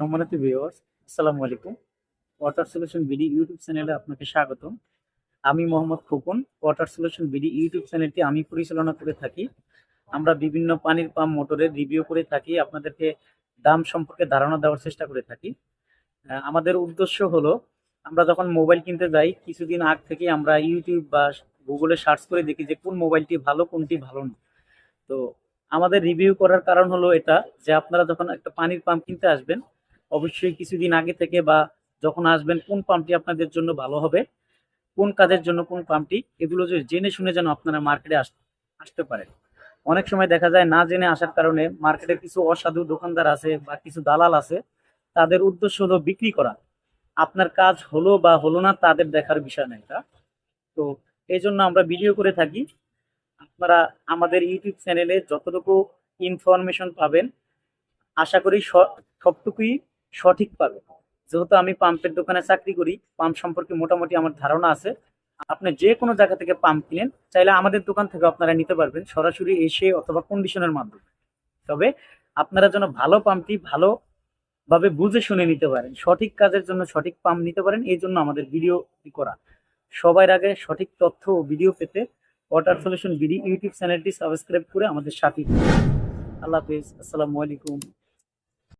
সম্মানিত ভিউয়ার্স আসসালামু আলাইকুম। ওয়াটার সলিউশন বিডি ইউটিউব চ্যানেলে আপনাকে স্বাগতম। আমি Mohammad Khokon. Water solution BD YouTube চ্যানেলটি আমি পরিচালনা করে থাকি। আমরা বিভিন্ন পানির পাম্প মোটরের রিভিউ করে থাকি, আপনাদেরকে দাম সম্পর্কে ধারণা দেওয়ার চেষ্টা করে থাকি। আমাদের উদ্দেশ্য হলো, আমরা যখন মোবাইল কিনতে যাই, কিছুদিন আগ থেকে আমরা ইউটিউব বা গুগলে সার্চ করে দেখি যে কোন মোবাইলটি ভালো, কোনটি ভালো না। তো আমাদের রিভিউ করার কারণ হলো এটা যে আপনারা যখন একটা পানির পাম্প কিনতে আসবেন অবশ্যই কিছুদিন আগে থেকে বা যখন আসবেন, কোন পাম্পটি আপনাদের জন্য ভালো হবে, কোন কাজের জন্য কোন পাম্পটি, এগুলো যে জেনে শুনে যেন আপনারা মার্কেটে আসতে পারেন। অনেক সময় দেখা যায় না জেনে আসার কারণে মার্কেটে কিছু অসাধু দোকানদার আছে বা কিছু দালাল আছে, তাদের উদ্দেশ্য হলো বিক্রি করা। আপনার কাজ হলো বা হলো না তাদের দেখার বিষয় না এটা। তো এই জন্য আমরা ভিডিও করে থাকি। আপনারা আমাদের ইউটিউব চ্যানেলে যতটুকু ইনফরমেশন পাবেন, আশা করি সবটুকুই সঠিক পাবে যেহেতু আমি পাম্পের দোকানে চাকরি করি, পাম্প সম্পর্কে মোটামুটি আমার ধারণা আছে। আপনি যে কোনো জায়গা থেকে পাম্প কিনেন, চাইলে আমাদের দোকান থেকে আপনারা নিতে পারবেন, সরাসরি এসে অথবা কন্ডিশনের মাধ্যমে। তবে আপনারা যেন ভালো পাম্পটি ভালো ভাবে বুঝে শুনে নিতে পারেন, সঠিক কাজের জন্য সঠিক পাম্প নিতে পারেন, এই জন্য আমাদের ভিডিও করা। সবার আগে সঠিক তথ্য ও ভিডিও পেতে ওয়াটার সলিউশন বিডি ইউটিউব চ্যানেলটি সাবস্ক্রাইব করে আমাদের সাথে আল্লাহ হাফিজ, আসসালামু আলাইকুম।